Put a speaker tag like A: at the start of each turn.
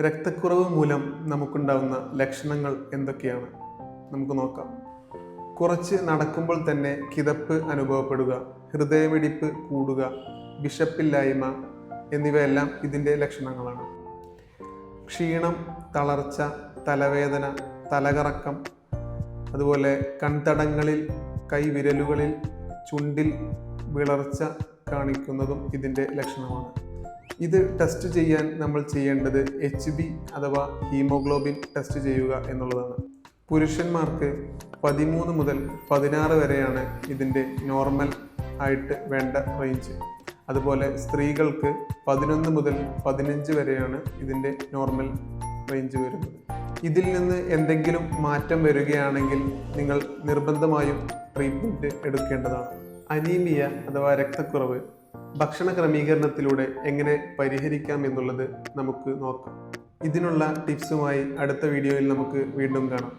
A: രക്തക്കുറവ് മൂലം നമുക്കുണ്ടാവുന്ന ലക്ഷണങ്ങൾ എന്തൊക്കെയാണ്? നമുക്ക് നോക്കാം. കുറച്ച് നടക്കുമ്പോൾ തന്നെ കിതപ്പ് അനുഭവപ്പെടുക ഹൃദയമിടിപ്പ് കൂടുക വിശപ്പില്ലായ്മ എന്നിവയെല്ലാം ഇതിന്റെ ലക്ഷണങ്ങളാണ്. ക്ഷീണം തളർച്ച തലവേദന തലകറക്കം അതുപോലെ കൺതടങ്ങളിൽ കൈവിരലുകളിൽ ചുണ്ടിൽ വിളർച്ച കാണിക്കുന്നതും ഇതിന്റെ ലക്ഷണമാണ്. ഇത് ടെസ്റ്റ് ചെയ്യാൻ നമ്മൾ ചെയ്യേണ്ടത് എച്ച് ബി അഥവാ ഹീമോഗ്ലോബിൻ ടെസ്റ്റ് ചെയ്യുക എന്നുള്ളതാണ്. പുരുഷന്മാർക്ക് പതിമൂന്ന് മുതൽ പതിനാറ് വരെയാണ് ഇതിന്റെ നോർമൽ ആയിട്ട് വേണ്ട റേഞ്ച് അതുപോലെ സ്ത്രീകൾക്ക് പതിനൊന്ന് മുതൽ പതിനഞ്ച് വരെയാണ് ഇതിന്റെ നോർമൽ റേഞ്ച് വരുന്നത്. ഇതിൽ നിന്ന് എന്തെങ്കിലും മാറ്റം വരികയാണെങ്കിൽ നിങ്ങൾ നിർബന്ധമായും ട്രീറ്റ്മെന്റ് എടുക്കേണ്ടതാണ്. അനീമിയ അഥവാ രക്തക്കുറവ് ഭക്ഷണ ക്രമീകരണത്തിലൂടെ എങ്ങനെ പരിഹരിക്കാം എന്നുള്ളത് നമുക്ക് നോക്കാം. ഇതിനുള്ള ടിപ്സുമായി അടുത്ത വീഡിയോയിൽ നമുക്ക് വീണ്ടും കാണാം.